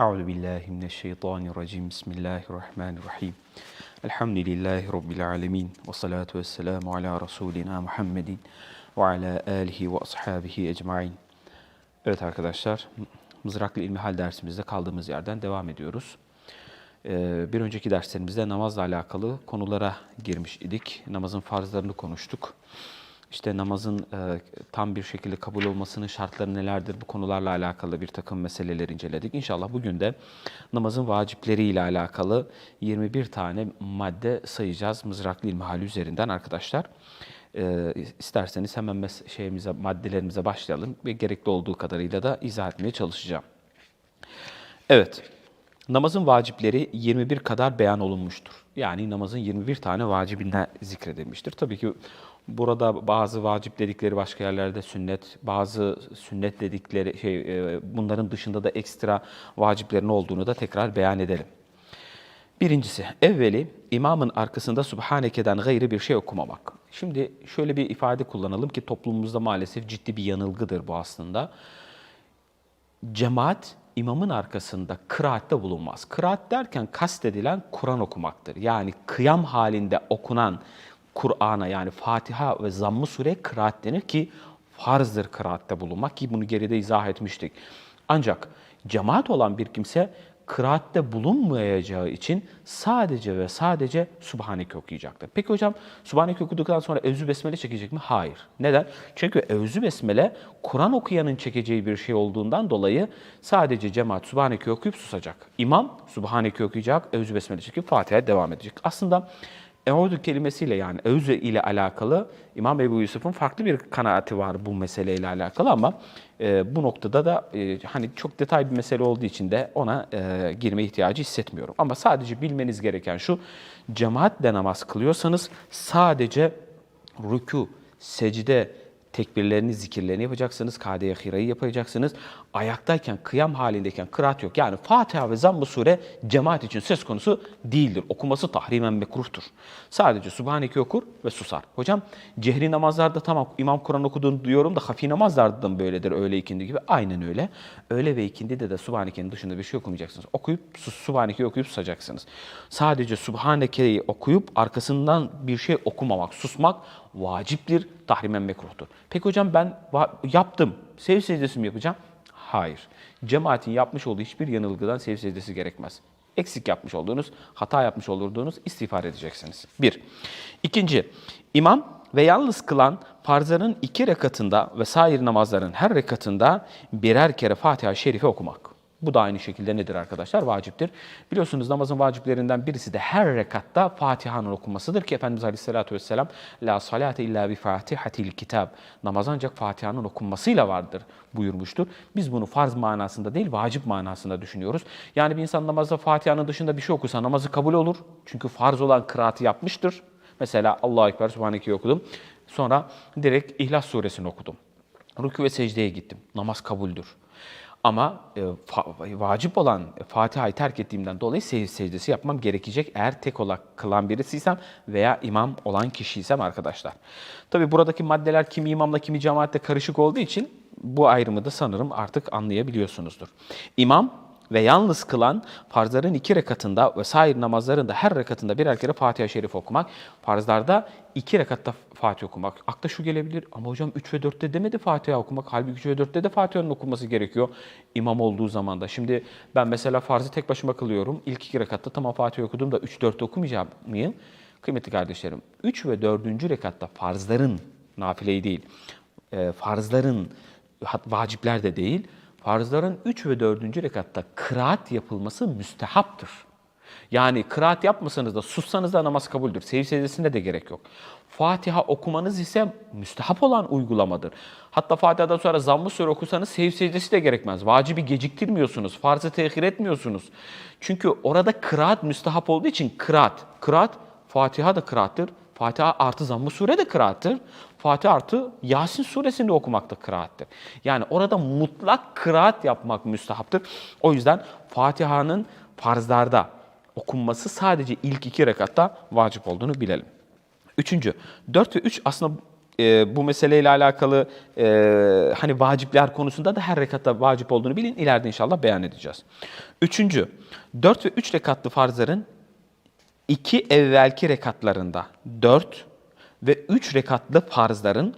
Euzu billahi mineşşeytanirracim. Bismillahirrahmanirrahim. Elhamdülillahi rabbil alamin ve salatu vesselamu ala rasulina Muhammedin ve ala alihi ve ashabihi ecmaîn. Evet arkadaşlar, Mızraklı İlmihal dersimizde kaldığımız yerden devam ediyoruz. Ee, Bir önceki derslerimizde namazla alakalı konulara girmiş idik. Namazın farzlarını konuştuk. İşte namazın e, tam bir şekilde kabul olmasının şartları nelerdir bu konularla alakalı bir takım meseleler inceledik. İnşallah bugün de namazın vacipleriyle alakalı 21 tane madde sayacağız Mızraklı İlmihali üzerinden arkadaşlar. E, isterseniz hemen şeyimize, maddelerimize başlayalım ve gerekli olduğu kadarıyla da izah etmeye çalışacağım. Evet, namazın vacipleri 21 kadar beyan olunmuştur. Yani namazın 21 tane vacibinden zikredilmiştir. Tabii ki burada bazı vacip dedikleri başka yerlerde sünnet, bazı sünnet dedikleri şey e, bunların dışında da ekstra vaciplerin olduğunu da tekrar beyan edelim. Birincisi, evveli imamın arkasında Subhaneke'den gayrı bir şey okumamak. Şimdi şöyle bir ifade kullanalım ki toplumumuzda maalesef ciddi bir yanılgıdır bu aslında cemaat imamın arkasında kıraatte bulunmaz. Kıraat derken kastedilen Kur'an okumaktır. Yani kıyam halinde okunan Kur'an'a yani Fatiha ve Zamm-ı Sure kıraat denir ki farzdır kıraatte bulunmak ki bunu geride izah etmiştik. Ancak cemaat olan bir kimse kıraatte bulunmayacağı için sadece ve sadece Subhaneke okuyacaktır. Peki hocam Subhaneke okuduktan sonra Evzü Besmele çekecek mi? Hayır. Neden? Çünkü Evzü Besmele Kur'an okuyanın çekeceği bir şey olduğundan dolayı sadece cemaat Subhaneke okuyup susacak. İmam Subhaneke okuyacak, Evzü Besmele çekip Fatiha'ya devam edecek. Aslında Euzu kelimesiyle yani Euzu ile alakalı İmam Ebu Yusuf'un farklı bir kanaati var bu meseleyle alakalı ama e, bu noktada da e, hani çok detay bir mesele olduğu için de ona e, girme ihtiyacı hissetmiyorum. Ama sadece bilmeniz gereken şu, cemaatle namaz kılıyorsanız sadece rükû, secde, tekbirlerini, zikirlerini yapacaksınız. Kade-i yapacaksınız. Ayaktayken, kıyam halindeyken kıraat yok. Yani Fatiha ve Zamm-ı Sure cemaat için söz konusu değildir. Okuması tahrimen mekruhtur. Sadece Subhaneke okur ve susar. Hocam cehri namazlarda tamam imam Kur'an okuduğunu duyuyorum da hafi namazlarda da böyledir öğle ikindi gibi? Aynen öyle. Öğle ve ikindide de Subhaneke'nin dışında bir şey okumayacaksınız. Okuyup sus, Subhaneke'yi okuyup susacaksınız. Sadece Subhaneke'yi okuyup arkasından bir şey okumamak, susmak vaciptir, tahrimen mekruhtur. Peki hocam ben yaptım, sev secdesi mi yapacağım? Hayır. Cemaatin yapmış olduğu hiçbir yanılgıdan sev secdesi gerekmez. Eksik yapmış olduğunuz, hata yapmış olduğunuz istiğfar edeceksiniz. Bir. İkinci, imam ve yalnız kılan farzların iki rekatında ve sair namazların her rekatında birer kere Fatiha-i Şerife okumak. Bu da aynı şekilde nedir arkadaşlar? Vaciptir. Biliyorsunuz namazın vaciplerinden birisi de her rekatta Fatiha'nın okunmasıdır ki Efendimiz Aleyhisselatü Vesselam La salate illa bi fatihatil kitab Namaz ancak Fatiha'nın okunmasıyla vardır buyurmuştur. Biz bunu farz manasında değil vacip manasında düşünüyoruz. Yani bir insan namazda Fatiha'nın dışında bir şey okusa namazı kabul olur. Çünkü farz olan kıraatı yapmıştır. Mesela Allahu Ekber Subhaneke'yi okudum. Sonra direkt İhlas suresini okudum. Rükû ve secdeye gittim. Namaz kabuldür. Ama e, fa- vacip olan Fatiha'yı terk ettiğimden dolayı secde secdesi yapmam gerekecek eğer tek olarak kılan birisiysem veya imam olan kişiysem arkadaşlar. Tabi buradaki maddeler kimi imamla kimi cemaatle karışık olduğu için bu ayrımı da sanırım artık anlayabiliyorsunuzdur. İmam ve yalnız kılan farzların iki rekatında ve sair namazların da her rekatında birer kere Fatiha-i Şerif okumak. Farzlarda iki rekatta Fatiha okumak. Akla şu gelebilir ama hocam 3 ve 4'te demedi Fatiha okumak. Halbuki 3 ve 4'te de Fatiha'nın okunması gerekiyor imam olduğu zaman da. Şimdi ben mesela farzı tek başıma kılıyorum. İlk iki rekatta tamam Fatiha okudum da 3-4'te okumayacağım mıyım? Kıymetli kardeşlerim 3 ve 4. rekatta farzların, nafileyi değil, e, farzların, vacipler de değil, farzların 3 ve 4. rekatta kıraat yapılması müstehaptır. Yani kıraat yapmasanız da sussanız da namaz kabuldür. Sev secdesinde de gerek yok. Fatiha okumanız ise müstehap olan uygulamadır. Hatta Fatiha'dan sonra zamm-ı sure okusanız sev secdesi de gerekmez. Vacibi geciktirmiyorsunuz, farzı tehir etmiyorsunuz. Çünkü orada kıraat müstehap olduğu için kıraat, kıraat Fatiha da kıraattır. Fatiha artı zamm-ı sure de kıraattır. Fatiha artı Yasin suresini okumak da kıraattir. Yani orada mutlak kıraat yapmak müstehaptır. O yüzden Fatiha'nın farzlarda okunması sadece ilk iki rekatta vacip olduğunu bilelim. Üçüncü, dört ve üç aslında e, bu meseleyle alakalı e, hani vacipler konusunda da her rekatta vacip olduğunu bilin. İleride inşallah beyan edeceğiz. Üçüncü, dört ve üç rekatlı farzların iki evvelki rekatlarında dört ve üç rekatlı farzların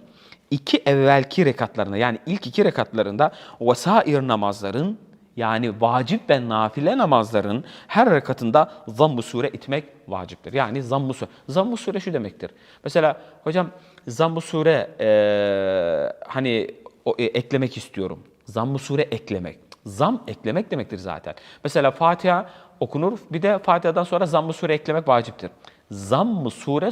iki evvelki rekatlarında yani ilk iki rekatlarında vesair namazların yani vacip ve nafile namazların her rekatında zamm-ı sure itmek vaciptir. Yani zamm-ı sure. Zamm-ı sure şu demektir. Mesela hocam zamm-ı sure eee, hani o, e, eklemek istiyorum. Zamm-ı sure eklemek. Zam eklemek demektir zaten. Mesela Fatiha okunur. Bir de Fatiha'dan sonra zamm-ı sure eklemek vaciptir. Zamm-ı sure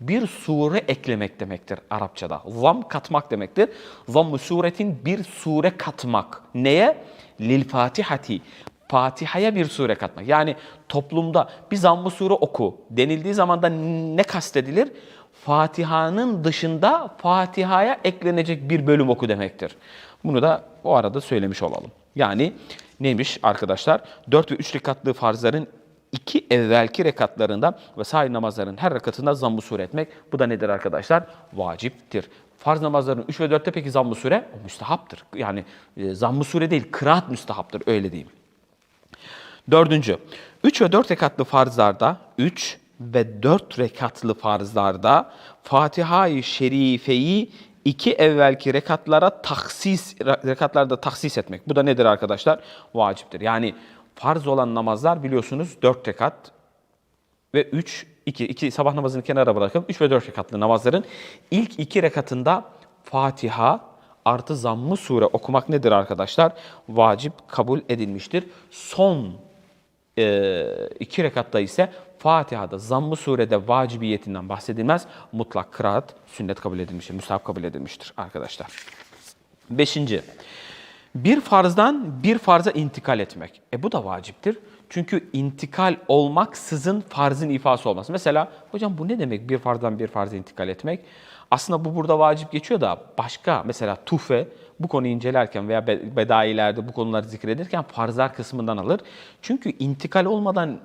bir sure eklemek demektir Arapçada. Zam katmak demektir. Zamm-ı suretin bir sure katmak. Neye? Lil Fatihati. Fatiha'ya bir sure katmak. Yani toplumda bir zamm-ı sure oku denildiği zaman da ne kastedilir? Fatiha'nın dışında Fatiha'ya eklenecek bir bölüm oku demektir. Bunu da o arada söylemiş olalım. Yani neymiş arkadaşlar? 4 ve 3 rekatlı farzların iki evvelki rekatlarında ve sair namazların her rekatında zamm-ı sure etmek. Bu da nedir arkadaşlar? Vaciptir. Farz namazların 3 ve 4'te peki zamm-ı sure? O müstehaptır. Yani e, sure değil, kıraat müstehaptır öyle diyeyim. Dördüncü, 3 ve 4 rekatlı farzlarda, 3 ve 4 rekatlı farzlarda Fatiha-i Şerife'yi iki evvelki rekatlara taksis, rekatlarda taksis etmek. Bu da nedir arkadaşlar? Vaciptir. Yani farz olan namazlar biliyorsunuz 4 rekat ve 3, 2, 2 sabah namazını kenara bırakın. 3 ve 4 rekatlı namazların ilk iki rekatında Fatiha artı zammı sure okumak nedir arkadaşlar? Vacip kabul edilmiştir. Son e, iki rekatta ise Fatiha'da zammı surede vacibiyetinden bahsedilmez. Mutlak kıraat sünnet kabul edilmiştir, müstahap kabul edilmiştir arkadaşlar. Beşinci, bir farzdan bir farza intikal etmek. E bu da vaciptir. Çünkü intikal olmaksızın farzın ifası olmaz. Mesela hocam bu ne demek bir farzdan bir farza intikal etmek? Aslında bu burada vacip geçiyor da başka mesela tufe bu konuyu incelerken veya be- bedailerde bu konuları zikredirken farzlar kısmından alır. Çünkü intikal olmadan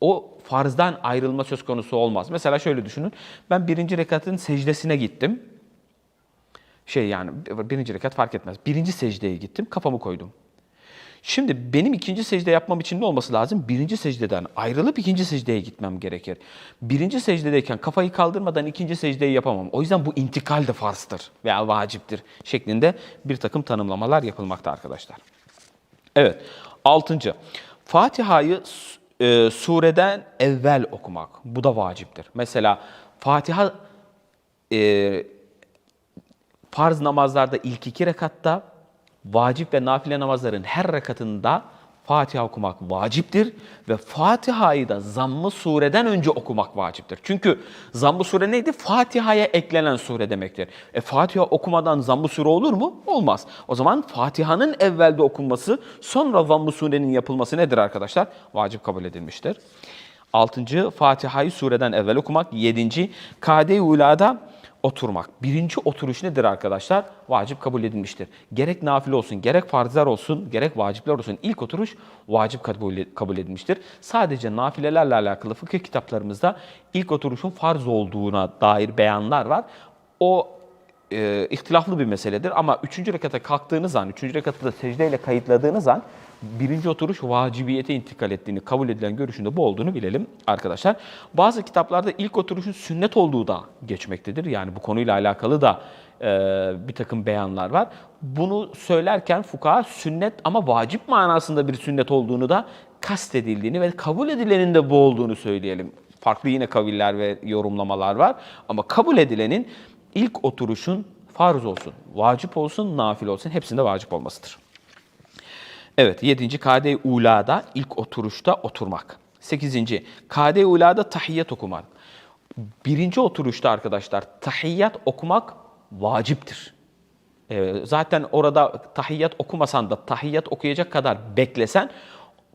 o farzdan ayrılma söz konusu olmaz. Mesela şöyle düşünün. Ben birinci rekatın secdesine gittim. Şey yani birinci rekat fark etmez. Birinci secdeye gittim, kafamı koydum. Şimdi benim ikinci secde yapmam için ne olması lazım? Birinci secdeden ayrılıp ikinci secdeye gitmem gerekir. Birinci secdedeyken kafayı kaldırmadan ikinci secdeyi yapamam. O yüzden bu intikal de farstır veya vaciptir şeklinde bir takım tanımlamalar yapılmakta arkadaşlar. Evet. Altıncı. Fatiha'yı e, sureden evvel okumak. Bu da vaciptir. Mesela Fatiha e, farz namazlarda ilk iki rekatta, vacip ve nafile namazların her rekatında Fatiha okumak vaciptir ve Fatiha'yı da zamm-ı sureden önce okumak vaciptir. Çünkü zamm-ı sure neydi? Fatiha'ya eklenen sure demektir. E Fatiha okumadan zamm-ı sure olur mu? Olmaz. O zaman Fatiha'nın evvelde okunması, sonra zamm-ı surenin yapılması nedir arkadaşlar? Vacip kabul edilmiştir. Altıncı, Fatiha'yı sureden evvel okumak. Yedinci, Kade-i Ula'da oturmak. Birinci oturuş nedir arkadaşlar? Vacip kabul edilmiştir. Gerek nafile olsun, gerek farzlar olsun, gerek vacipler olsun. İlk oturuş vacip kabul edilmiştir. Sadece nafilelerle alakalı fıkıh kitaplarımızda ilk oturuşun farz olduğuna dair beyanlar var. O e, ihtilaflı bir meseledir ama üçüncü rekata kalktığınız an, üçüncü rekatı da secdeyle kayıtladığınız an birinci oturuş vacibiyete intikal ettiğini kabul edilen görüşünde bu olduğunu bilelim arkadaşlar. Bazı kitaplarda ilk oturuşun sünnet olduğu da geçmektedir. Yani bu konuyla alakalı da e, bir takım beyanlar var. Bunu söylerken fukaha sünnet ama vacip manasında bir sünnet olduğunu da kastedildiğini ve kabul edilenin de bu olduğunu söyleyelim. Farklı yine kaviller ve yorumlamalar var ama kabul edilenin ilk oturuşun farz olsun, vacip olsun, nafil olsun hepsinde vacip olmasıdır. Evet, yedinci kade-i ulada ilk oturuşta oturmak. Sekizinci kade-i ulada tahiyyat okumak. Birinci oturuşta arkadaşlar tahiyyat okumak vaciptir. Ee, zaten orada tahiyyat okumasan da tahiyyat okuyacak kadar beklesen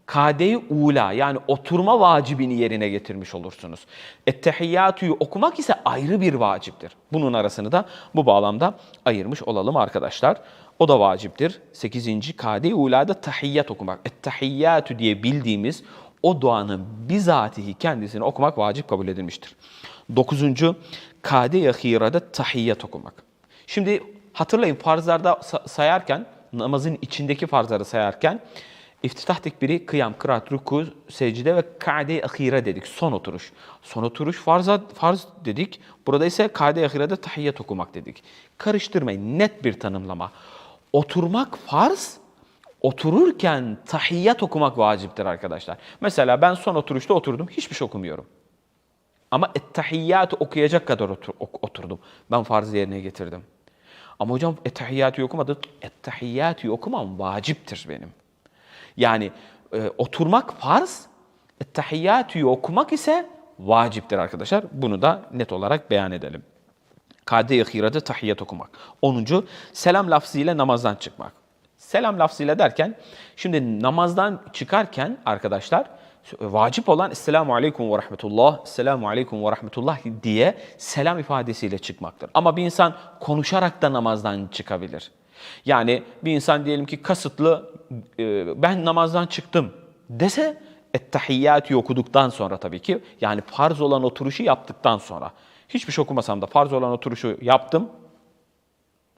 kade-i ula yani oturma vacibini yerine getirmiş olursunuz. Ettehiyyatü'yü okumak ise ayrı bir vaciptir. Bunun arasını da bu bağlamda ayırmış olalım arkadaşlar. O da vaciptir. 8. kade-i ulada tahiyyat okumak. Ettehiyyatü diye bildiğimiz o duanın bizatihi kendisini okumak vacip kabul edilmiştir. 9. kade-i ahirada tahiyyat okumak. Şimdi hatırlayın farzlarda sa- sayarken, namazın içindeki farzları sayarken iftitah tekbiri, kıyam, kıraat, ruku, secde ve kade-i ahire dedik. Son oturuş. Son oturuş farza, farz dedik. Burada ise kade-i ahirede tahiyyat okumak dedik. Karıştırmayın. Net bir tanımlama. Oturmak farz, otururken tahiyyat okumak vaciptir arkadaşlar. Mesela ben son oturuşta oturdum, hiçbir şey okumuyorum. Ama ettehiyyatı okuyacak kadar otur- oturdum. Ben farzı yerine getirdim. Ama hocam ettehiyyatı okumadım. Ettehiyyatı okumam vaciptir benim. Yani e, oturmak farz, ettehiyyatı okumak ise vaciptir arkadaşlar. Bunu da net olarak beyan edelim. Kade-i ahirede tahiyyat okumak. 10. Selam lafzıyla namazdan çıkmak. Selam lafzıyla derken, şimdi namazdan çıkarken arkadaşlar, vacip olan Esselamu Aleyküm ve Rahmetullah, Esselamu Aleyküm ve Rahmetullah diye selam ifadesiyle çıkmaktır. Ama bir insan konuşarak da namazdan çıkabilir. Yani bir insan diyelim ki kasıtlı, e, ben namazdan çıktım dese, Ettehiyyatü okuduktan sonra tabii ki, yani farz olan oturuşu yaptıktan sonra. Hiçbir şey okumasam da farz olan oturuşu yaptım,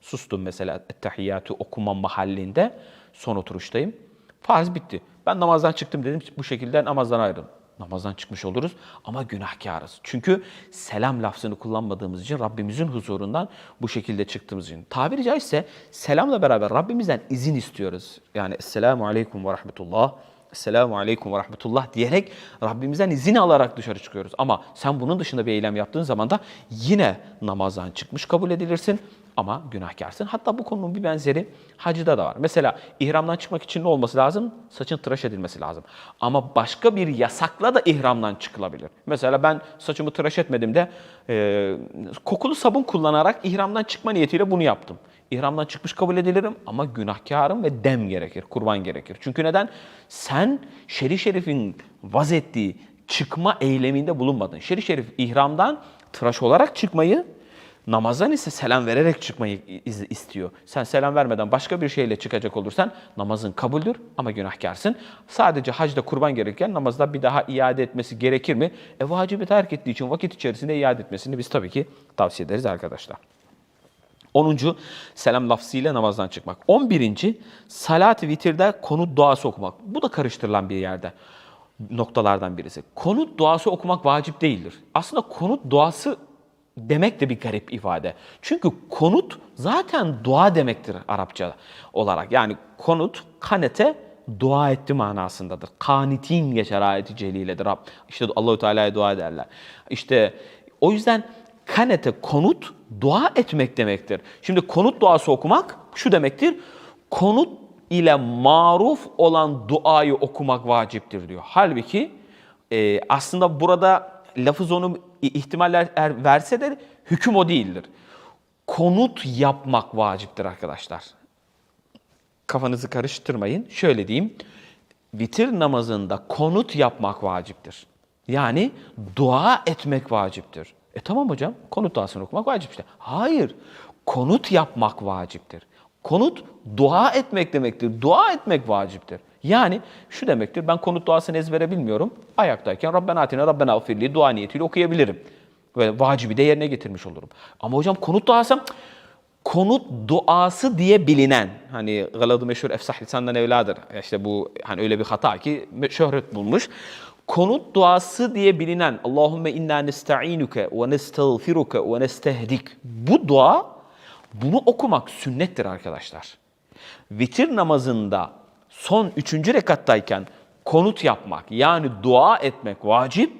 sustum mesela ettehiyyatü okuma mahallinde son oturuştayım. Farz bitti. Ben namazdan çıktım dedim bu şekilde namazdan ayrıldım. Namazdan çıkmış oluruz ama günahkarız. Çünkü selam lafzını kullanmadığımız için Rabbimizin huzurundan bu şekilde çıktığımız için. Tabiri caizse selamla beraber Rabbimizden izin istiyoruz. Yani Esselamu Aleyküm ve Rahmetullah, Esselamu Aleyküm ve Rahmetullah diyerek Rabbimizden izin alarak dışarı çıkıyoruz. Ama sen bunun dışında bir eylem yaptığın zaman da yine namazdan çıkmış kabul edilirsin ama günahkarsın. Hatta bu konunun bir benzeri hacıda da var. Mesela ihramdan çıkmak için ne olması lazım? Saçın tıraş edilmesi lazım. Ama başka bir yasakla da ihramdan çıkılabilir. Mesela ben saçımı tıraş etmedim de e, kokulu sabun kullanarak ihramdan çıkma niyetiyle bunu yaptım. İhramdan çıkmış kabul edilirim ama günahkarım ve dem gerekir, kurban gerekir. Çünkü neden? Sen şerif şerifin vaz ettiği çıkma eyleminde bulunmadın. Şerif şerif ihramdan tıraş olarak çıkmayı Namazdan ise selam vererek çıkmayı istiyor. Sen selam vermeden başka bir şeyle çıkacak olursan namazın kabuldür ama günahkarsın. Sadece hacda kurban gerekirken namazda bir daha iade etmesi gerekir mi? E vacibi terk ettiği için vakit içerisinde iade etmesini biz tabii ki tavsiye ederiz arkadaşlar. 10. selam lafzıyla namazdan çıkmak. 11. salat-ı vitirde konut duası okumak. Bu da karıştırılan bir yerde noktalardan birisi. Konut duası okumak vacip değildir. Aslında konut duası demek de bir garip ifade. Çünkü konut zaten dua demektir Arapça olarak. Yani konut kanete dua etti manasındadır. Kanitin geçer ayeti celiledir. İşte Allahu Teala'ya dua ederler. İşte o yüzden kanete konut dua etmek demektir. Şimdi konut duası okumak şu demektir. Konut ile maruf olan duayı okumak vaciptir diyor. Halbuki e, aslında burada lafız onu ihtimaller er, verse de hüküm o değildir. Konut yapmak vaciptir arkadaşlar. Kafanızı karıştırmayın. Şöyle diyeyim. Vitir namazında konut yapmak vaciptir. Yani dua etmek vaciptir. E tamam hocam konut duasını okumak vacip işte. Hayır. Konut yapmak vaciptir. Konut dua etmek demektir. Dua etmek vaciptir. Yani şu demektir ben konut duasını ezbere bilmiyorum. Ayaktayken Rabbena atine Rabbena afirli dua niyetiyle okuyabilirim. Ve vacibi de yerine getirmiş olurum. Ama hocam konut duası konut duası diye bilinen hani galadı meşhur efsah lisandan evladır. İşte bu hani öyle bir hata ki şöhret bulmuş. Konut duası diye bilinen Allahümme inna nesta'inuke ve nestağfiruke ve nestehdik. Bu dua bunu okumak sünnettir arkadaşlar. Vitir namazında son üçüncü rekattayken konut yapmak yani dua etmek vacip.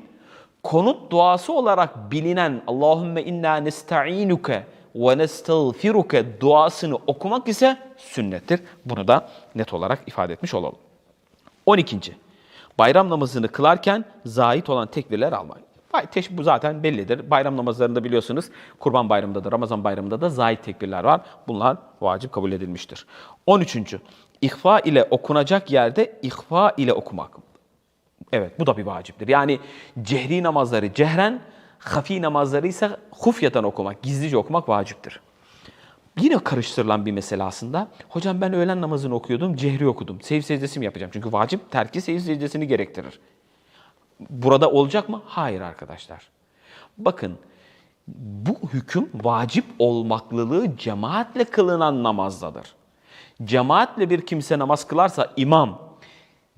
Konut duası olarak bilinen Allahümme inna nesta'inuke ve nestağfiruke duasını okumak ise sünnettir. Bunu da net olarak ifade etmiş olalım. 12. Bayram namazını kılarken zahit olan tekbirler almak. Bu zaten bellidir. Bayram namazlarında biliyorsunuz Kurban Bayramı'nda da Ramazan Bayramı'nda da zahit tekbirler var. Bunlar vacip kabul edilmiştir. 13. İhfa ile okunacak yerde ihfa ile okumak. Evet bu da bir vaciptir. Yani cehri namazları cehren, hafi namazları ise hufyeten okumak, gizlice okumak vaciptir. Yine karıştırılan bir mesele aslında. Hocam ben öğlen namazını okuyordum, cehri okudum. Sev secdesi mi yapacağım? Çünkü vacip terki sev secdesini gerektirir. Burada olacak mı? Hayır arkadaşlar. Bakın Bu hüküm vacip olmaklılığı cemaatle kılınan namazdadır. Cemaatle bir kimse namaz kılarsa imam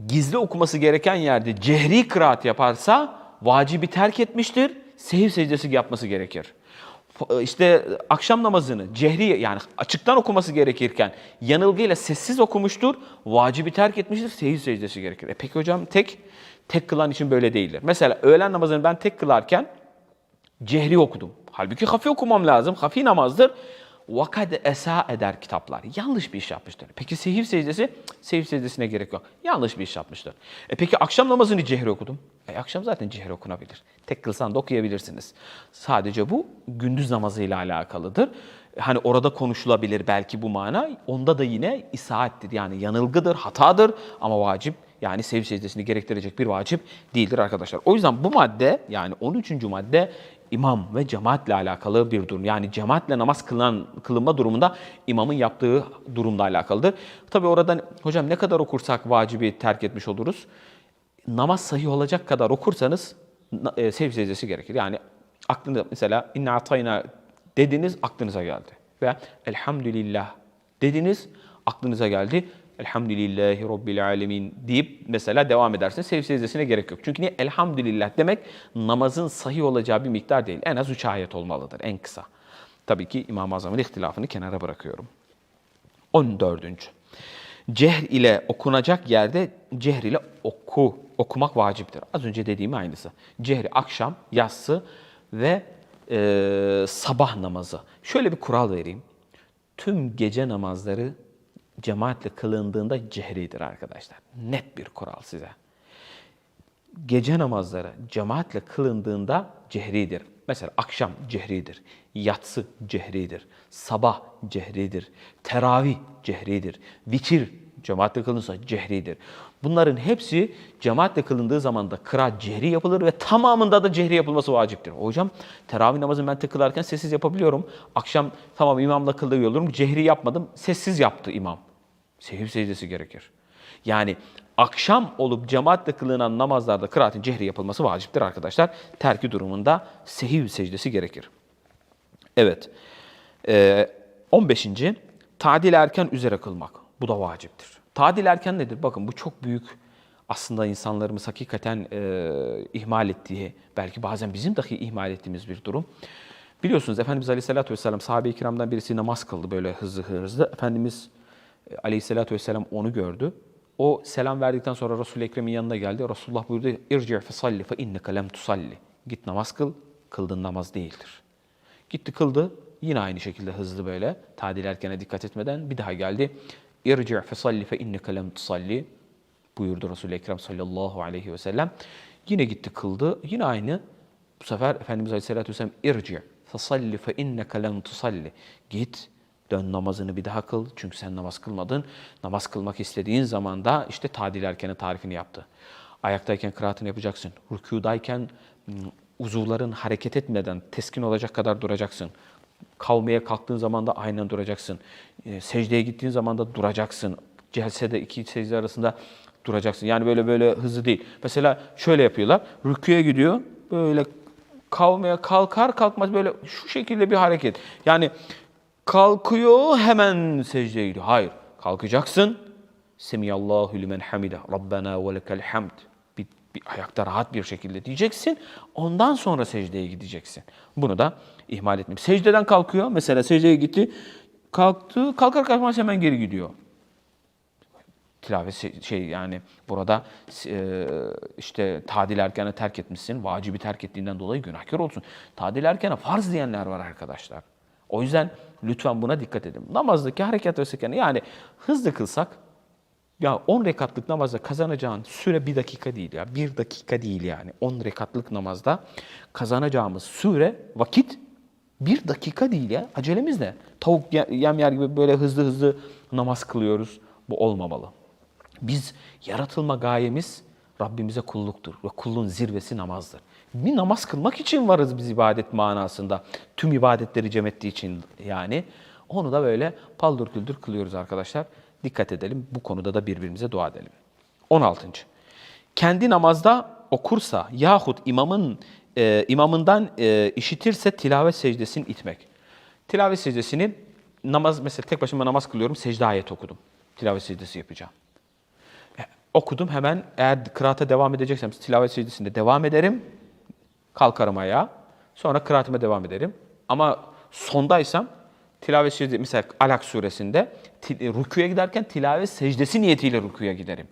gizli okuması gereken yerde cehri kıraat yaparsa vacibi terk etmiştir. Sehiv secdesi yapması gerekir. F- İşte akşam namazını cehri yani açıktan okuması gerekirken yanılgıyla sessiz okumuştur. Vacibi terk etmiştir. Sehiv secdesi gerekir. E peki hocam tek tek kılan için böyle değildir. Mesela öğlen namazını ben tek kılarken cehri okudum. Halbuki hafi okumam lazım. Hafi namazdır. Vakad esa eder kitaplar. Yanlış bir iş yapmıştır. Peki sehiv secdesi? Sehiv secdesine gerek yok. Yanlış bir iş yapmıştır. E peki akşam namazını cehri okudum. E akşam zaten cehri okunabilir. Tek kılsan da okuyabilirsiniz. Sadece bu gündüz namazıyla alakalıdır. Hani orada konuşulabilir belki bu mana. Onda da yine isaattir. Yani yanılgıdır, hatadır ama vacip yani sev secdesini gerektirecek bir vacip değildir arkadaşlar. O yüzden bu madde yani 13. madde imam ve cemaatle alakalı bir durum. Yani cemaatle namaz kılınan, kılınma durumunda imamın yaptığı durumla alakalıdır. Tabi oradan hocam ne kadar okursak vacibi terk etmiş oluruz. Namaz sahih olacak kadar okursanız e, sev secdesi gerekir. Yani aklınıza mesela inna atayna dediniz aklınıza geldi. Ve elhamdülillah dediniz aklınıza geldi. Elhamdülillahi Rabbil Alemin deyip mesela devam edersiniz. Sev secdesine gerek yok. Çünkü niye? Elhamdülillah demek namazın sahih olacağı bir miktar değil. En az üç ayet olmalıdır en kısa. Tabii ki İmam-ı Azam'ın ihtilafını kenara bırakıyorum. 14. Cehr ile okunacak yerde cehr ile oku, okumak vaciptir. Az önce dediğim aynısı. Cehri akşam, yatsı ve e, sabah namazı. Şöyle bir kural vereyim. Tüm gece namazları cemaatle kılındığında cehridir arkadaşlar. Net bir kural size gece namazları cemaatle kılındığında cehridir. Mesela akşam cehridir, yatsı cehridir, sabah cehridir, teravih cehridir, vitir cemaatle kılınsa cehridir. Bunların hepsi cemaatle kılındığı zaman da kıraat cehri yapılır ve tamamında da cehri yapılması vaciptir. Hocam teravih namazını ben tek kılarken sessiz yapabiliyorum. Akşam tamam imamla kıldığı olurum, cehri yapmadım, sessiz yaptı imam. Sehiv secdesi gerekir. Yani akşam olup cemaatle kılınan namazlarda kıraatin cehri yapılması vaciptir arkadaşlar. Terki durumunda sehiv secdesi gerekir. Evet. Ee, 15. Tadil erken üzere kılmak. Bu da vaciptir. Tadil erken nedir? Bakın bu çok büyük aslında insanlarımız hakikaten e, ihmal ettiği, belki bazen bizim dahi ihmal ettiğimiz bir durum. Biliyorsunuz Efendimiz Aleyhisselatü Vesselam sahabe-i kiramdan birisi namaz kıldı böyle hızlı hızlı. Efendimiz Aleyhisselatü Vesselam onu gördü. O selam verdikten sonra Resul-i Ekrem'in yanına geldi. Resulullah buyurdu, irci' fe salli fe inneke lem. Git namaz kıl, kıldığın namaz değildir. Gitti kıldı, yine aynı şekilde hızlı böyle, tadil erkene dikkat etmeden bir daha geldi. İrci' fe salli fe inneke buyurdu Resul-i Ekrem sallallahu aleyhi ve sellem. Yine gitti kıldı, yine aynı. Bu sefer Efendimiz Aleyhisselatü Vesselam irci' fe salli fe inneke lem. Git, Dön namazını bir daha kıl. Çünkü sen namaz kılmadın. Namaz kılmak istediğin zaman da işte tadil erkene tarifini yaptı. Ayaktayken kıraatını yapacaksın. Rükudayken ım, uzuvların hareket etmeden teskin olacak kadar duracaksın. Kavmeye kalktığın zaman da aynen duracaksın. Secdeye gittiğin zaman da duracaksın. Celsede iki secde arasında duracaksın. Yani böyle böyle hızlı değil. Mesela şöyle yapıyorlar. Rüküye gidiyor. Böyle kavmeye kalkar kalkmaz böyle şu şekilde bir hareket. Yani kalkıyor hemen secdeye gidiyor. Hayır. Kalkacaksın. Semiyallahu limen hamide. Rabbena ve lekel hamd. Bir, bir ayakta rahat bir şekilde diyeceksin. Ondan sonra secdeye gideceksin. Bunu da ihmal etmeyeyim. Secdeden kalkıyor. Mesela secdeye gitti. Kalktı. Kalkar kalkmaz hemen geri gidiyor tilavet şey- yani burada e, işte tadil erkene terk etmişsin. Vacibi terk ettiğinden dolayı günahkar olsun. Tadil erkene farz diyenler var arkadaşlar. O yüzden lütfen buna dikkat edin. Namazdaki hareket ve yani hızlı kılsak ya 10 rekatlık namazda kazanacağın süre bir dakika değil ya. Bir dakika değil yani. 10 rekatlık namazda kazanacağımız süre, vakit bir dakika değil ya. Acelemiz ne? Tavuk ye- yem yer gibi böyle hızlı hızlı namaz kılıyoruz. Bu olmamalı. Biz yaratılma gayemiz Rabbimize kulluktur ve kulluğun zirvesi namazdır. Bir namaz kılmak için varız biz ibadet manasında. Tüm ibadetleri cem ettiği için yani. Onu da böyle paldır küldür kılıyoruz arkadaşlar. Dikkat edelim. Bu konuda da birbirimize dua edelim. 16. Kendi namazda okursa yahut imamın e, imamından e, işitirse tilavet secdesini itmek. Tilavet secdesini namaz mesela tek başıma namaz kılıyorum secde ayet okudum. Tilavet secdesi yapacağım. E, okudum hemen eğer kıraata devam edeceksem tilavet secdesinde devam ederim. Kalkarım ayağa. Sonra kıraatime devam ederim. Ama sondaysam tilavet secdesi mesela Alak suresinde ti- rüküye giderken tilavet secdesi niyetiyle rüküye giderim.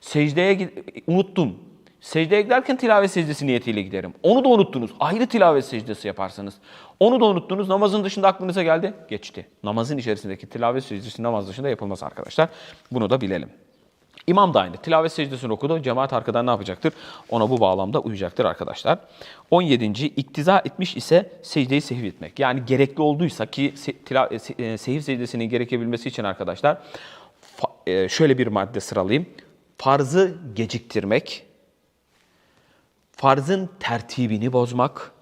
Secdeye unuttum. Secdeye giderken tilavet secdesi niyetiyle giderim. Onu da unuttunuz. Ayrı tilavet secdesi yaparsınız. Onu da unuttunuz. Namazın dışında aklınıza geldi. Geçti. Namazın içerisindeki tilavet secdesi namaz dışında yapılmaz arkadaşlar. Bunu da bilelim. İmam da aynı. Tilavet secdesini okudu. Cemaat arkadan ne yapacaktır? Ona bu bağlamda uyacaktır arkadaşlar. 17. iktiza etmiş ise secdeyi sehv etmek. Yani gerekli olduysa ki e, e, sehv secdesinin gerekebilmesi için arkadaşlar e, şöyle bir madde sıralayayım. Farzı geciktirmek, farzın tertibini bozmak,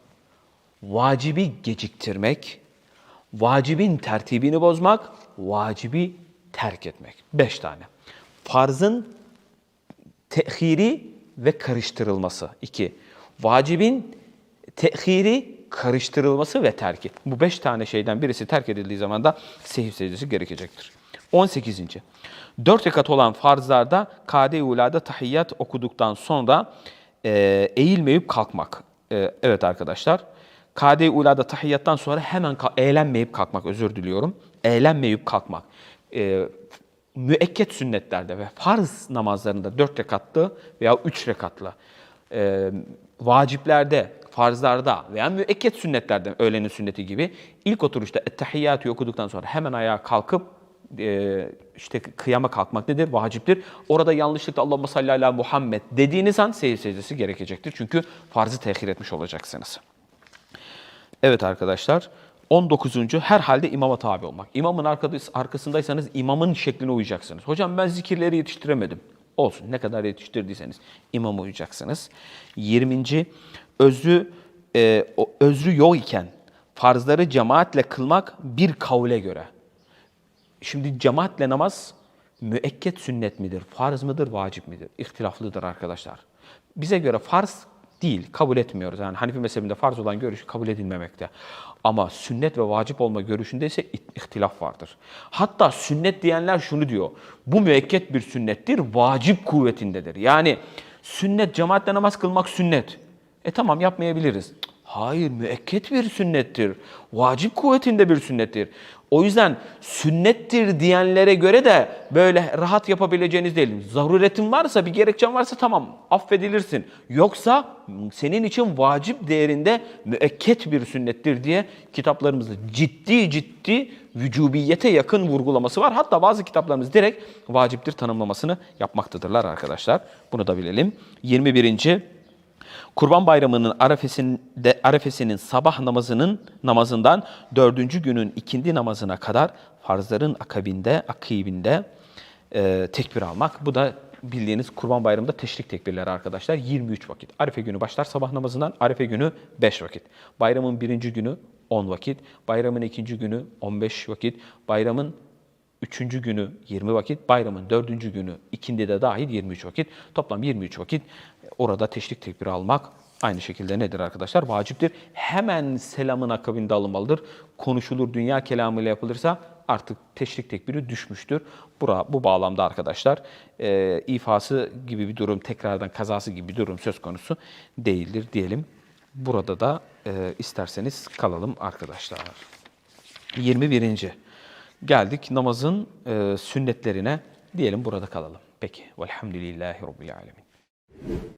vacibi geciktirmek, vacibin tertibini bozmak, vacibi terk etmek. Beş tane. Farzın tehiri ve karıştırılması. İki. Vacibin tehiri, karıştırılması ve terki. Bu beş tane şeyden birisi terk edildiği zaman da sehif secdesi gerekecektir. 18. Dört rekat olan farzlarda kade-i ulada tahiyyat okuduktan sonra e, eğilmeyip kalkmak. E, evet arkadaşlar. Kade-i ulada tahiyyattan sonra hemen eğlenmeyip kalkmak, özür diliyorum. Eğlenmeyip kalkmak. E, müekket sünnetlerde ve farz namazlarında dört rekatlı veya üç rekatlı e, vaciplerde, farzlarda veya müekket sünnetlerde öğlenin sünneti gibi ilk oturuşta ettehiyyatı okuduktan sonra hemen ayağa kalkıp e, işte kıyama kalkmak nedir? Vaciptir. Orada yanlışlıkla Allahümme salli ala Muhammed dediğiniz an seyir secdesi gerekecektir. Çünkü farzı tehir etmiş olacaksınız. Evet arkadaşlar. 19. herhalde imama tabi olmak. İmamın arkası- arkasındaysanız imamın şekline uyacaksınız. Hocam ben zikirleri yetiştiremedim. Olsun ne kadar yetiştirdiyseniz imama uyacaksınız. 20. özrü e, özrü yok iken farzları cemaatle kılmak bir kavle göre. Şimdi cemaatle namaz müekket sünnet midir, farz mıdır, vacip midir? İhtilaflıdır arkadaşlar. Bize göre farz değil, kabul etmiyoruz. Yani Hanifi mezhebinde farz olan görüş kabul edilmemekte. Ama sünnet ve vacip olma görüşünde ise ihtilaf vardır. Hatta sünnet diyenler şunu diyor. Bu müekket bir sünnettir, vacip kuvvetindedir. Yani sünnet, cemaatle namaz kılmak sünnet. E tamam yapmayabiliriz. Hayır, müekket bir sünnettir. Vacip kuvvetinde bir sünnettir. O yüzden sünnettir diyenlere göre de böyle rahat yapabileceğiniz değil. Zaruretin varsa, bir gerekçen varsa tamam affedilirsin. Yoksa senin için vacip değerinde müekket bir sünnettir diye kitaplarımızda ciddi ciddi vücubiyete yakın vurgulaması var. Hatta bazı kitaplarımız direkt vaciptir tanımlamasını yapmaktadırlar arkadaşlar. Bunu da bilelim. 21. Kurban Bayramı'nın arefesinde, arefesinin sabah namazının namazından dördüncü günün ikindi namazına kadar farzların akabinde, akibinde e, tekbir almak. Bu da bildiğiniz Kurban Bayramı'nda teşrik tekbirleri arkadaşlar. 23 vakit. Arefe günü başlar sabah namazından, Arefe günü 5 vakit. Bayramın birinci günü 10 vakit. Bayramın ikinci günü 15 vakit. Bayramın Üçüncü günü 20 vakit, bayramın dördüncü günü ikindi de dahil 23 vakit. Toplam 23 vakit orada teşrik tekbiri almak aynı şekilde nedir arkadaşlar? Vaciptir. Hemen selamın akabinde alınmalıdır. Konuşulur, dünya kelamıyla yapılırsa artık teşrik tekbiri düşmüştür. Bura, bu bağlamda arkadaşlar e, ifası gibi bir durum, tekrardan kazası gibi bir durum söz konusu değildir diyelim. Burada da e, isterseniz kalalım arkadaşlar. 21. Geldik namazın e, sünnetlerine. Diyelim burada kalalım. Peki. Velhamdülillahi Rabbil Alemin.